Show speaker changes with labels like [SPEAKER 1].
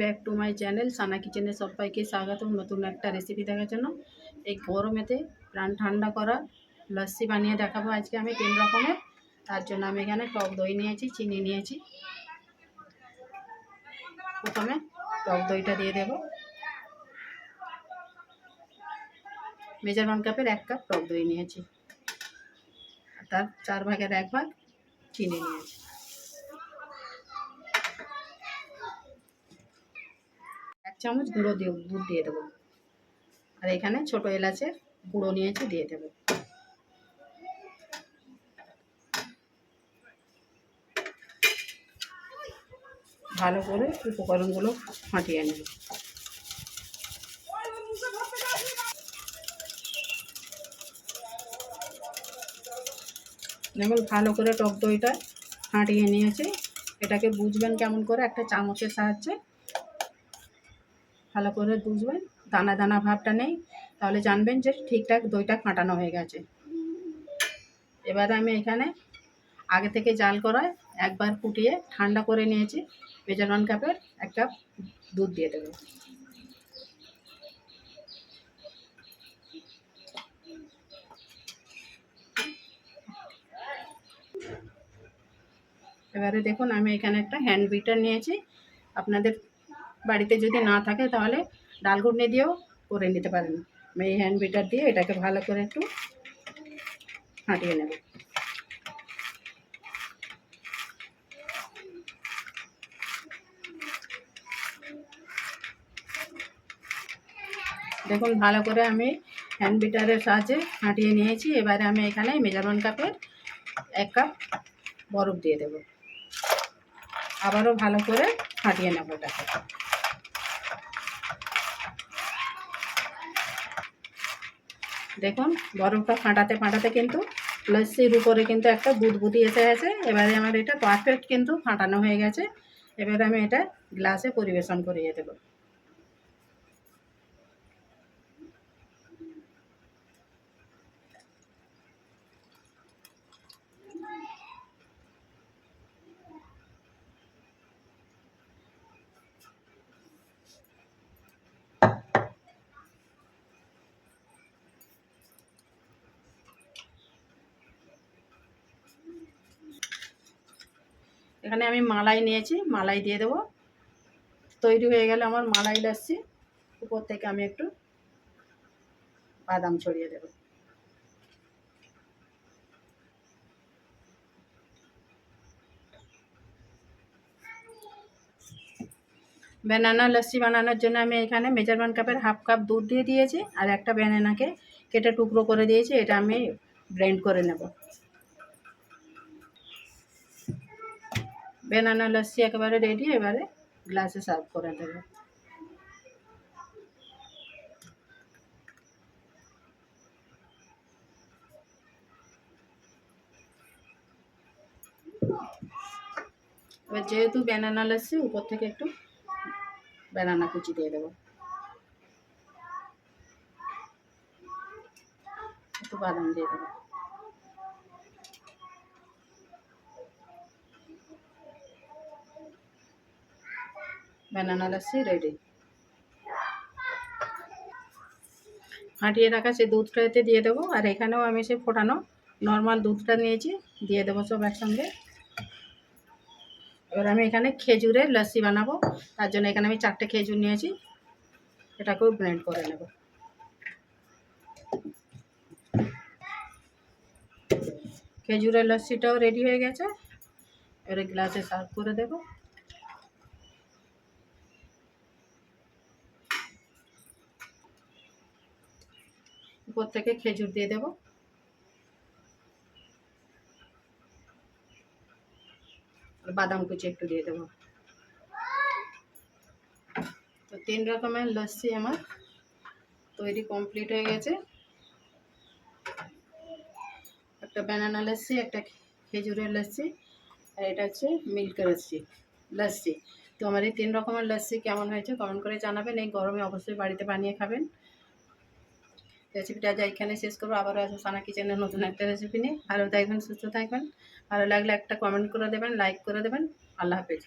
[SPEAKER 1] Back to my channel Sana কিচেনে সবাইকে স্বাগতম। নতুন একটা রেসিপি দেখার জন্য। এই গরমেতে প্রাণ ঠান্ডা করা লস্যি বানিয়ে দেখাবো আজকে আমি তিন রকমের। তার জন্য আমি এখানে টক দই নিয়েছি, চিনি নিয়েছি। প্রথমে টক দইটা দিয়ে দেব। মেজারমেন্ট কাপের এক কাপ টক দই নিয়েছি। তার চার ভাগের এক ভাগ চিনি নিয়েছি। চামচ গুঁড়ো দিয়ে দুধ দিয়ে দেবো। আর এখানে ছোট এলাচের গুঁড়ো নিয়েছি, দিয়ে দেবো। ভালো করে উপকরণগুলো ফাটিয়ে নেব। দেখুন, ভালো করে টক দইটা ফাটিয়ে নিয়েছি। এটাকে বুঝবেন কেমন করে, একটা চামচের সাহায্যে ভালো করে বুঝবেন, দানা দানা ভাবটা নেই, তাহলে জানবেন যে ঠিকঠাক দইটা ফাটানো হয়ে গেছে। এবারে আমি এখানে আগে থেকে জাল করায় একবার ফুটিয়ে ঠান্ডা করে নিয়েছি মেজারমেন্ট কাপের এক কাপ দুধ দিয়ে দেবো। এবারে দেখুন আমি এখানে একটা হ্যান্ড বিটার নিয়েছি, আপনাদের বাড়িতে যদি না থাকে তাহলে ডাল ঘুটনি দিয়েও করে নিতে পারেন। এই হ্যান্ড বিটার দিয়ে এটাকে ভালো করে একটু ফাটিয়ে নেব। দেখুন, ভালো করে আমি হ্যান্ড বিটারের সাহায্যে ফাটিয়ে নিয়েছি। এবারে আমি এখানে মেজারমেন্ট কাপের এক কাপ বরফ দিয়ে দেব। আবারও ভালো করে ফাটিয়ে নেব এটাকে। দেখুন, বরফটা ফাটাতে ফাটাতে কিন্তু লস্যির উপরে কিন্তু একটা বুদবুদি এসে গেছে। এবারে আমার এটা পারফেক্ট কিন্তু ফাটানো হয়ে গেছে। এবারে আমি এটা গ্লাসে পরিবেশন করিয়ে দেবো। এখানে আমি মালাই নিয়েছি, মালাই দিয়ে দেবো। তৈরি হয়ে গেলে আমার মালাই লাচ্ছি উপর থেকে আমি একটু বাদাম ছড়িয়ে দেবো। ব্যানানা লস্যি বানানোর জন্য আমি এখানে মেজারমেন্ট কাপের হাফ কাপ দুধ দিয়ে দিয়েছি, আর একটা ব্যানানাকে কেটে টুকরো করে দিয়েছি, এটা আমি ব্লেন্ড করে নেব। বেনানা লস্যি একেবারে রেডি এবারে গ্লাসে সার্ভ করে দেবো। এবার যেহেতু ব্যানানা লস্যি উপর থেকে একটু ব্যানানা কুচি দিয়ে দেবো। একটু বাদাম দিয়ে দেবো। ব্যানানা লাচ্ছি রেডি ফাটিয়ে রাখা সেই দুধটা এতে দিয়ে দেবো, আর এখানেও আমি সে ফোটানো নর্মাল দুধটা নিয়েছি, দিয়ে দেবো সব একসঙ্গে। এবার আমি এখানে খেজুরের লস্যি বানাবো, তার জন্য এখানে আমি চারটে খেজুর নিয়েছি, এটাকেও ব্লেন্ড করে নেব। খেজুরের লস্যিটাও রেডি হয়ে গেছে, এবারে গ্লাসে সার্ভ করে দেবো। উপর থেকে খেজুর দিয়ে দেব। বাদাম কুচি একটু দিয়ে দেবো। তো তিন রকমের লস্যি আমার তৈরি কমপ্লিট হয়ে গেছে। একটা ব্যানানা লস্যি, একটা খেজুরের লস্যি, আর এটা হচ্ছে মিল্ক লস্যি লস্যি। তো আমার এই তিন রকমের লস্যি কেমন হয়েছে কমেন্ট করে জানাবেন। এই গরমে অবশ্যই বাড়িতে বানিয়ে খাবেন। রেসিপিটা যা এখানে শেষ করব। আবারও আসব সানা কিচেনের নতুন একটা রেসিপি নিয়ে। ভালো থাকবেন, সুস্থ থাকবেন। ভালো লাগলে একটা কমেন্ট করে দেবেন লাইক করে দেবেন। আল্লাহ হাফেজ।